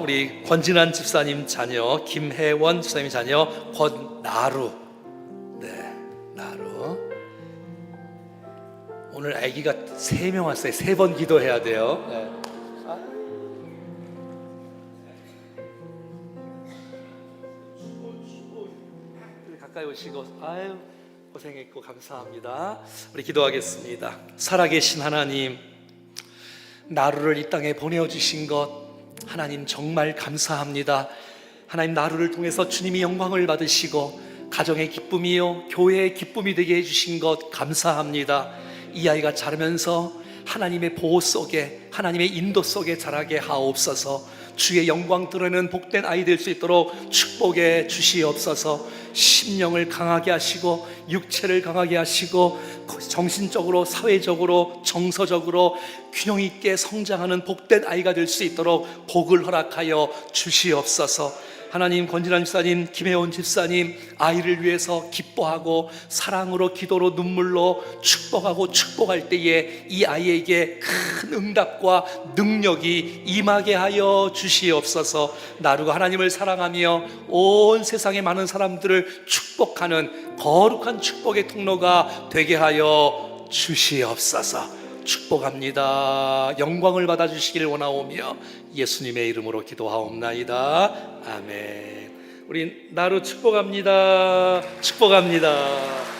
우리 권진환 집사님 자녀 김혜원 집사님 자녀 권나루. 네 나루. 오늘 아기가 세 명 왔어요. 세 번 기도해야 돼요. 네. 아. 가까이 오시고 아유 고생했고 감사합니다. 우리 기도하겠습니다. 살아계신 하나님 나루를 이 땅에 보내어주신 것 하나님 정말 감사합니다. 하나님 나루를 통해서 주님이 영광을 받으시고 가정의 기쁨이요 교회의 기쁨이 되게 해주신 것 감사합니다. 이 아이가 자라면서 하나님의 보호 속에 하나님의 인도 속에 자라게 하옵소서. 주의 영광 드러내는 복된 아이 될 수 있도록 축복해 주시옵소서. 심령을 강하게 하시고 육체를 강하게 하시고 정신적으로 사회적으로 정서적으로 균형 있게 성장하는 복된 아이가 될 수 있도록 복을 허락하여 주시옵소서. 하나님 권진환 집사님, 김혜원 집사님 아이를 위해서 기뻐하고 사랑으로 기도로 눈물로 축복하고 축복할 때에 이 아이에게 큰 응답과 능력이 임하게 하여 주시옵소서. 나루가 하나님을 사랑하며 온 세상의 많은 사람들을 축복하는 거룩한 축복의 통로가 되게 하여 주시옵소서. 축복합니다. 영광을 받아 주시기를 원하오며 예수님의 이름으로 기도하옵나이다. 아멘. 우리 나루 축복합니다. 축복합니다.